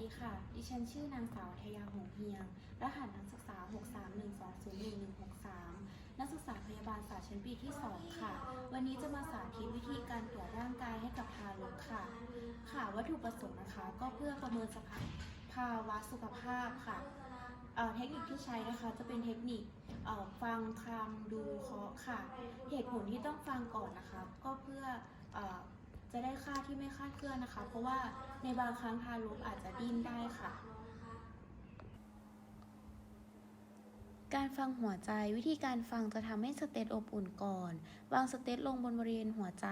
ดีค่ะ ดิฉันชื่อนางสาวทยาหงเฮียง รหัสนักศึกษา 631201163นักศึกษาพยาบาลศาสตร์ชั้นปีที่ 2 ค่ะ วันนี้จะมาสาธิตวิธีการตรวจร่างกายให้กับทารกค่ะ ค่ะ วัตถุประสงค์นะคะ ก็เพื่อประเมินสภาพภาวะสุขภาพค่ะเเทคนิคที่ใช้นะคะจะเป็นเทคนิคฟังคำดูเคาะค่ะ เหตุผลที่ต้องฟังก่อนนะคะ ก็เพื่ออ จะได้ค่าที่ไม่คาดเคลื่อนนะคะ เพราะว่าในบางครั้งทารกอาจจะดิ้นได้ค่ะ การฟังหัวใจวิธีการฟังจะทำให้สเตตอบอุ่นก่อน วางสเตตลงบนบริเวณหัวใจ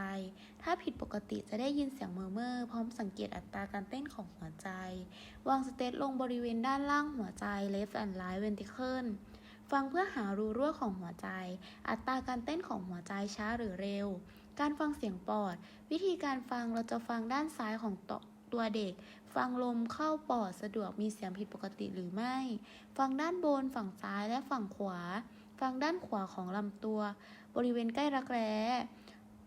ถ้าผิดปกติจะได้ยินเสียงเมอร์เมอร์พร้อมสังเกตอัตราการเต้นของหัวใจ วางสเตตลงบริเวณด้านล่างหัวใจ left and right ventricle ฟังเพื่อหารูรั่วของหัวใจ อัตราการเต้นของหัวใจช้าหรือเร็ว การฟังเสียงปอด วิธีการฟังเราจะฟังด้านซ้ายของตตัวเด็ก ฟังลมเข้าปอดสะดวกมีเสียงผิดปกติหรือไม่ ฟังด้านบนฝั่งซ้ายและฝั่งขวา ฟังด้านขวาของลำตัว บริเวณใกล้รักแร้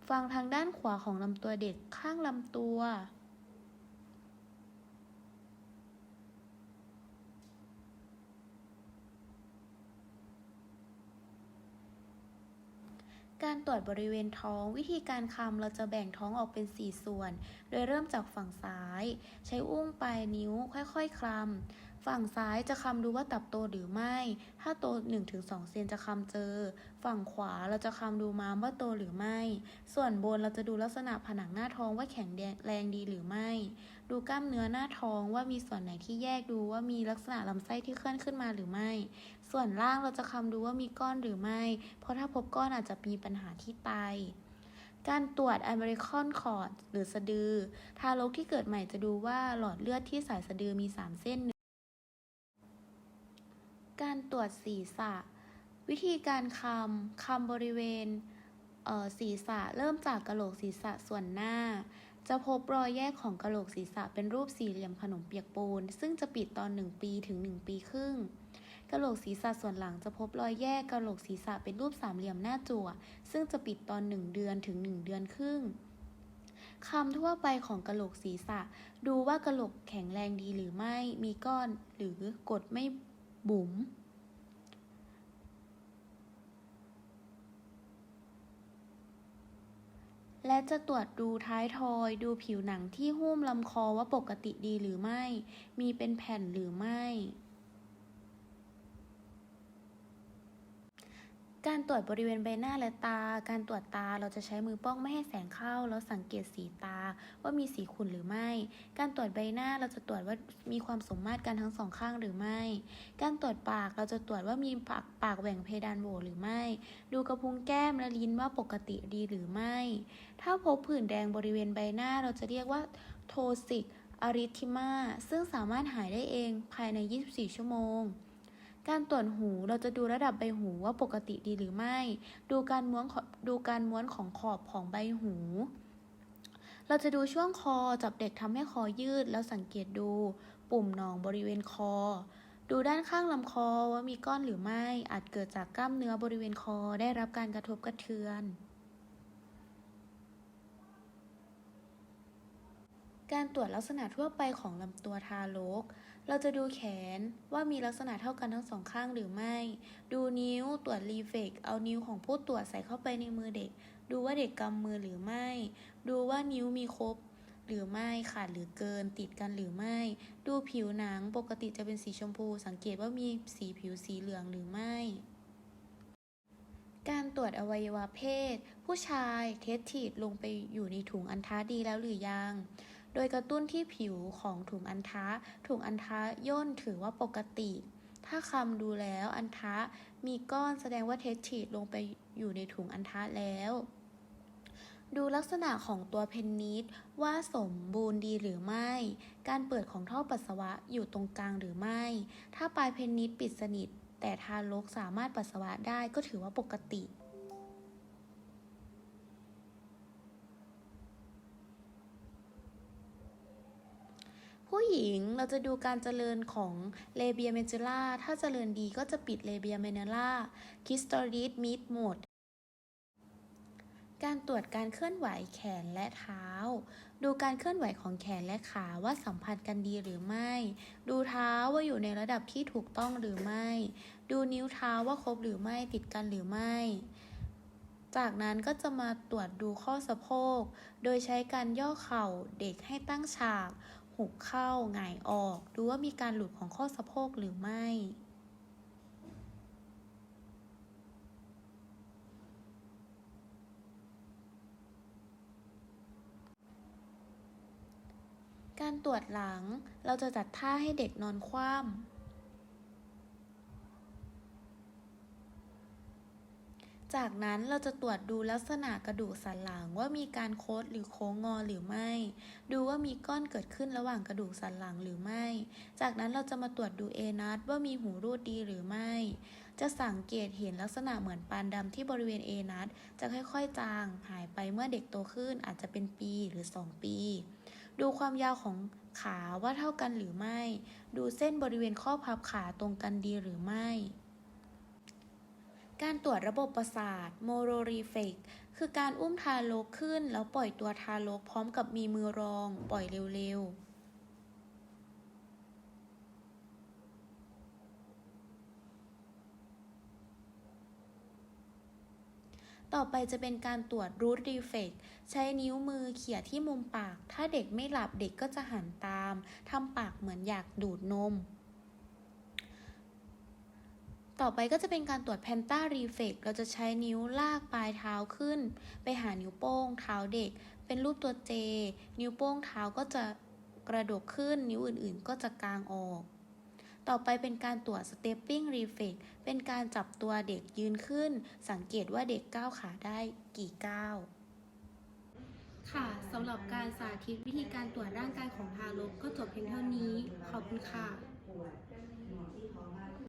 ฟังทางด้านขวาของลำตัวเด็กข้างลำตัว การตรวจบริเวณท้อง วิธีการคำเราจะแบ่งท้องออกเป็น 4 ส่วน โดยเริ่มจากฝั่งซ้าย ใช้อุ้งปลายนิ้วค่อยๆคลำฝั่งซ้ายจะคำดูว่าตับโตหรือไม่ ถ้าโต 1-2 เซนจะคำเจอ ฝั่งขวาเราจะคำดูม้ามว่าโตหรือไม่ ส่วนบนเราจะดูลักษณะผนังหน้าท้องว่าแข็งแรงดีหรือไม่ ดูกล้ามเนื้อหน้าท้องว่ามีส่วนไหนที่แยกดูว่ามีลักษณะลำไส้ที่เคลื่อนขึ้นมาหรือไม่ ส่วนล่างเราจะคำดูว่ามีก้อนหรือไม่ เพราะถ้าพบก้อนอาจจะมีปัญหาที่ไต การตรวจ American Cord หรือสะดือ ทารกที่เกิดใหม่จะดูว่าหลอดเลือดที่สายสะดือมี 3 เส้น การตรวจศีรษะ วิธีการคำคำบริเวณเอ่อศีรษะเริ่มจากกระโหลกศีรษะส่วนหน้า จะพบรอยแยกของกะโหลกศีรษะเป็นรูปสี่เหลี่ยมขนมเปียกปูน ซึ่งจะปิดตอน 1 ปีถึง 1 ปีครึ่งกะโหลกศีรษะส่วนหลังจะพบรอยแยกกะโหลกศีรษะเป็นรูปสามเหลี่ยมหน้าจั่ว ซึ่งจะปิดตอน 1 เดือนถึง 1 เดือนครึ่งคำทั่วไปของกะโหลกศีรษะ ดูว่ากะโหลกแข็งแรงดีหรือไม่มีก้อนหรือกดไม่บุ๋ม และจะตรวจดูท้ายทอย ดูผิวหนังที่หุ้มลำคอว่าปกติดีหรือไม่ มีเป็นแผ่นหรือไม่ การตรวจบริเวณใบหน้าและตา การตรวจตาเราจะใช้มือป้องไม่ให้แสงเข้า แล้วสังเกตสีตาว่ามีสีขุ่นหรือไม่ การตรวจใบหน้าเราจะตรวจว่ามีความสมมาตรกันทั้งสองข้างหรือไม่ การตรวจปากเราจะตรวจว่ามีปากปากแหว่งเพดานโหวหรือไม่ ดูกระพุ้งแก้มและลิ้นว่าปกติดีหรือไม่ ถ้าพบผื่นแดงบริเวณใบหน้าเราจะเรียกว่าโทซิกอาริทิมาซึ่งสามารถหายได้เองภายใน 24 ชั่วโมง การตรวจหูเราจะดูระดับใบหูว่าปกติดีหรือไม่ ดูการม้วนขอดูการม้วนของขอบของใบหู เราจะดูช่วงคอจับเด็กทำให้คอยืด แล้วสังเกตดู ปุ่มหนองบริเวณคอ ดูด้านข้างลำคอว่ามีก้อนหรือไม่ อาจเกิดจากกล้ามเนื้อบริเวณคอได้รับการกระทบกระเทือน การตรวจลักษณะทั่วไปของลำตัวทารก เราจะดูแขนว่ามีลักษณะเท่ากันทั้งสองข้างหรือไม่ ดูนิ้วตรวจรีเฟก เอานิ้วของผู้ตรวจใส่เข้าไปในมือเด็ก ดูว่าเด็กกำมือหรือไม่ ดูว่านิ้วมีครบหรือไม่ขาดหรือเกินติดกันหรือไม่ ดูผิวหนังปกติจะเป็นสีชมพู สังเกตว่ามีสีผิวสีเหลืองหรือไม่ การตรวจอวัยวะเพศ ผู้ชายเทสทีดลงไปอยู่ในถุงอันทะดีแล้วหรือยัง โดยกระตุ้นที่ผิวของถุงอันทะ ถุงอันทะย่นถือว่าปกติ ถ้าคำดูแล้วอันทะมีก้อนแสดงว่าเทสทีดลงไปอยู่ในถุงอันทะแล้วดูลักษณะของตัวเพนนิสว่าสมบูรณ์ดีหรือไม่ การเปิดของท่อปัสสาวะอยู่ตรงกลางหรือไม่ ถ้าปลายเพนนิสปิดสนิท แต่ทารกสามารถปัสสาวะได้ก็ถือว่าปกติ ผู้หญิงเราจะดูการเจริญของเลเบียเมเจล่าถ้าเจริญดีก็จะปิดเลเบียเมเนล่าคิสตอริสมิดหมด การตรวจการเคลื่อนไหวแขนและเท้า ดูการเคลื่อนไหวของแขนและขาว่าสัมพันธ์กันดีหรือไม่ ดูเท้าว่าอยู่ในระดับที่ถูกต้องหรือไม่ ดูนิ้วเท้าว่าครบหรือไม่ติดกันหรือไม่จากนั้นก็จะมาตรวจดูข้อสะโพก โดยใช้การย่อเข่าเด็กให้ตั้งฉาก หุบเข้าหงายออก ดูว่ามีการหลุดของข้อสะโพกหรือไม่ การตรวจหลังเราจะจัดท่าให้เด็กนอนคว่ำ จากนั้นเราจะตรวจดูลักษณะกระดูกสันหลังว่ามีการโคดหรือโค้งงอหรือไม่ ดูว่ามีก้อนเกิดขึ้นระหว่างกระดูกสันหลังหรือไม่ จากนั้นเราจะมาตรวจดูเอนัสว่ามีหูรูดดีหรือไม่ จะสังเกตเห็นลักษณะเหมือนปานดำที่บริเวณเอนัสจะค่อยๆ จางหายไปเมื่อเด็กโตขึ้นอาจจะเป็นปีหรือ 2 ปี ดูความยาวของขาว่าเท่ากันหรือไม่ ดูเส้นบริเวณข้อพับขาตรงกันดีหรือไม่ การตรวจระบบประสาทโมโรรีเฟกคือการอุ้มทารกขึ้น แล้วปล่อยตัวทารกพร้อมกับมีมือรอง ปล่อยเร็วๆต่อไปจะเป็นการตรวจรูทรีเฟกใช้นิ้วมือเขี่ยที่มุมปาก ถ้าเด็กไม่หลับเด็กก็จะหันตาม ทำปากเหมือนอยากดูดนม ต่อไปก็จะเป็นการตรวจแพนต้ารีเฟกเราจะใช้นิ้วลากปลายเท้าขึ้น ไปหานิ้วโป้งเท้าเด็ก เป็นรูปตัวเจ นิ้วโป้งเท้าก็จะกระดกขึ้น นิ้วอื่นๆ ก็จะกางออก ต่อไปเป็นการตรวจ stepping reflex เป็นการจับตัวเด็กยืนขึ้น สังเกตว่าเด็กก้าวขาได้กี่ก้าวค่ะ สำหรับการสาธิตวิธีการตรวจร่างกายของทารกก็จบเพียงเท่านี้ ขอบคุณค่ะ